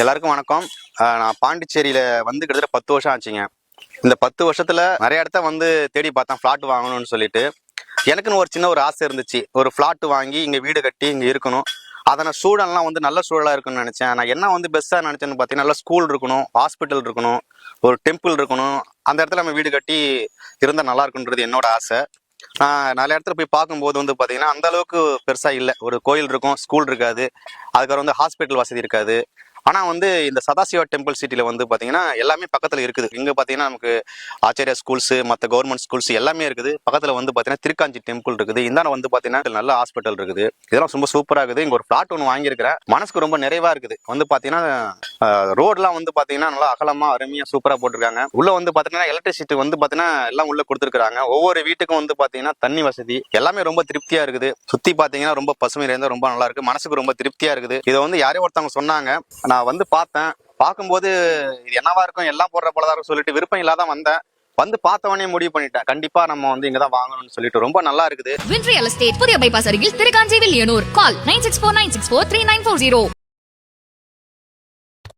எல்லாருக்கும் வணக்கம். நான் பாண்டிச்சேரியில் வந்து கிட்டத்தட்ட பத்து வருஷம் ஆச்சுங்க. இந்த பத்து வருஷத்தில் நிறைய இடத்த வந்து தேடி பார்த்தேன் ஃப்ளாட் வாங்கணும்னு சொல்லிட்டு. எனக்குன்னு ஒரு சின்ன ஒரு ஆசை இருந்துச்சு. ஒரு ஃப்ளாட் வாங்கி இங்கே வீடு கட்டி இங்கே இருக்கணும். அதனை சூழல்லாம் வந்து நல்ல சூழலாக இருக்கும்னு நினச்சேன். நான் என்ன வந்து பெஸ்ட்டாக நினச்சேன்னு பார்த்தீங்கன்னா நல்ல ஸ்கூல் இருக்கணும் ஹாஸ்பிட்டல் இருக்கணும் ஒரு டெம்பிள் இருக்கணும். அந்த இடத்துல நம்ம வீடு கட்டி இருந்தால் நல்லா இருக்குன்றது என்னோட ஆசை. நான் நிறைய இடத்துல போய் பார்க்கும்போது வந்து பார்த்தீங்கன்னா அந்த அளவுக்கு பெருசாக இல்லை. ஒரு கோயில் இருக்கும் ஸ்கூல் இருக்காது. அதுக்கப்புறம் வந்து ஹாஸ்பிட்டல் வசதி இருக்காது. ஆனா வந்து இந்த சதாசிவா டெம்பிள் சிட்டியில் வந்து பாத்தீங்கன்னா எல்லாமே பக்கத்துல இருக்குது. இங்க பாத்தீங்கன்னா நமக்கு ஆச்சாரியா ஸ்கூல்ஸு மத்த கவர்மெண்ட் ஸ்கூல்ஸ் எல்லாமே இருக்குது. பக்கத்துல வந்து பாத்தீங்கன்னா திருக்காஞ்சி டெம்பிள் இருக்குது. இந்தாண்ட வந்து பாத்தீங்கன்னா நல்ல ஹாஸ்பிட்டல் இருக்குது. இதெல்லாம் ரொம்ப சூப்பரா இருக்குது. இங்க ஒரு பிளாட் ஒன்று வாங்கியிருக்கிறேன். மனசுக்கு ரொம்ப நிறைவா இருக்குது. வந்து பாத்தீங்கன்னா ரோட்லாம் வந்து பார்த்தீங்கன்னா நல்லா அகலமாக அருமையாக சூப்பராக போட்டிருக்காங்க. உள்ளே வந்து பார்த்தீங்கன்னா எலக்ட்ரிசிட்டி வந்து பார்த்தீங்கன்னா எல்லாம் உள்ளே கொடுத்துருக்காங்க ஒவ்வொரு வீட்டுக்கும் வந்து பார்த்தீங்கன்னா தண்ணி வசதி. எல்லாமே ரொம்ப திருப்தியாக இருக்குது. சுற்றி பார்த்தீங்கன்னா ரொம்ப பசுமை நிறைந்த ரொம்ப நல்லா இருக்குது மனசுக்கு ரொம்ப திருப்தியாக இருக்குது. இதை வந்து யாரையும் ஒருத்தவங்க சொன்னாங்க. நான் வந்து பார்த்தேன். பார்க்கும்போது இது என்னவா இருக்கும்? எல்லாம் போடுற போலதான் இருக்கும் சொல்லிட்டு விருப்பம் இல்லாத வந்தேன். வந்து பார்த்தவனே முடிவு பண்ணிட்டேன். கண்டிப்பா நம்ம வந்து இங்கதான் வாங்கணும்னு சொல்லிட்டு. ரொம்ப நல்லா இருக்குது. வின்ட்ரியல் எஸ்டேட் புதிய பைபாஸ் அருகில் Thirukanchi Villianur call nine six four nine six four three nine four zero.